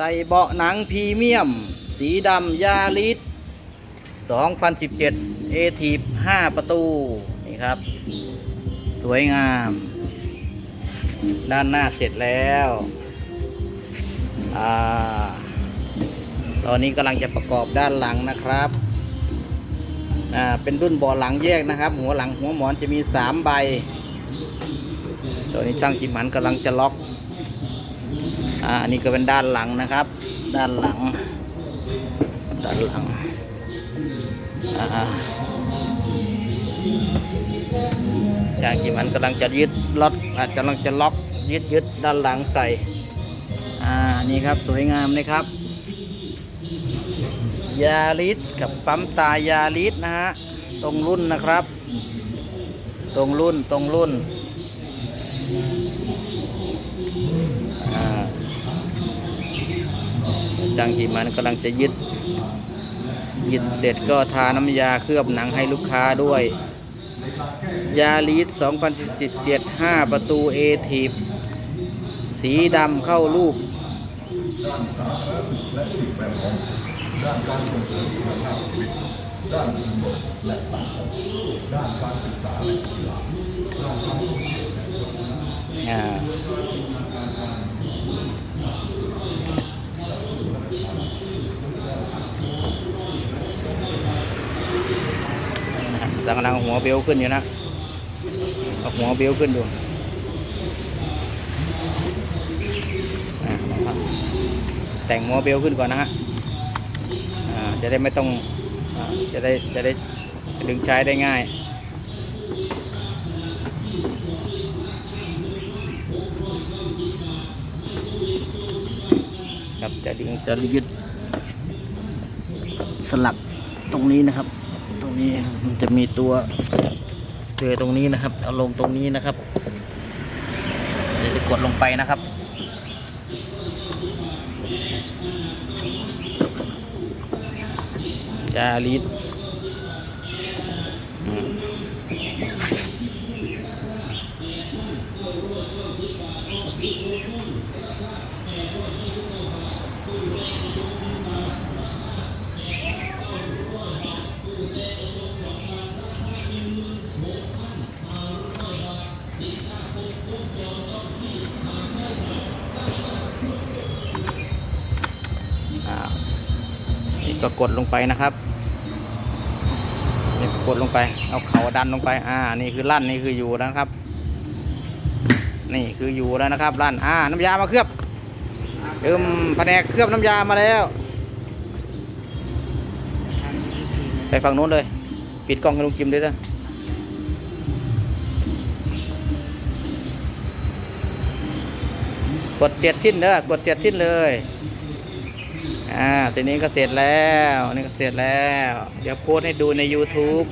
ใส่เบาะหนังพรีเมียม สีดำยาลิส2017เอทีฟ5ประตู นี่ครับ สวยงาม ด้านหน้าเสร็จแล้วอาตอนนี้กำลังจะประกอบด้านหลังนะครับอ่าเป็นรุ่นเบาะหลังแยกนะครับ หัวหลังหัวหมอนจะมี 3 ใบ ตัวนี้ช่างจิมหันกำลังจะล็อก อ่าอันนี้ก็เป็นด้านหลังนะครับ ด้านหลัง ด้านหลังอ่าช่างจิมหันกำลังจะยึดล็อตอ่ากำลังจะล็อกยึดยึดด้านหลังใส่อ่านี่ครับสวยงามนะครับยาลิสกับปั๊มตายาลิสนะฮะตรงรุ่นนะครับ ตรงรุ่นตรงรุ่นอ่า จังกีมันกำลังจะยึดยึดเสร็จก็ทาน้ำยาเคลือบหนังให้ลูกค้าด้วย ยาลีด2017 5 ประตูเอทีฟสีดำเข้ารูปอ่าสั่งกำลังเอาหัวเบลขึ้นอยู่นะเอาหัวเบลขึ้นอยู่นะอ่านะครับแต่งหัวเบลขึ้นก่อนนะฮะอ่าจะได้ไม่ต้องจะได้จะได้ดึงใช้ได้ง่ายครับจะดึงจะยึดสลักตรงนี้นะครับ นี้มันจะมีตัวเจอตรงนี้นะครับ เอาลงตรงนี้นะครับ เดี๋ยวจะกดลงไปนะครับจาลิดอืม ก็กดลงไปนะครับนี่กดลงไปเอาเข่าดันลงไป อ่า นี่คือลั่นนี่คืออยู่แล้วครับ นี่คืออยู่แล้วนะครับลั่นอ่า น้ำยามาเคลือบเติมแผนกเคลือบน้ำยามาแล้ว ไปฝั่งโน้นเลย ปิดกล้องให้ลุงจิมด้วยนะกดเจ็ดชิ้นเด้อกดเจ็ดชิ้นเลย อ่าทีนี้ก็เสร็จแล้วนี่ก็เสร็จแล้ว เดี๋ยวโพสให้ดูใน YouTube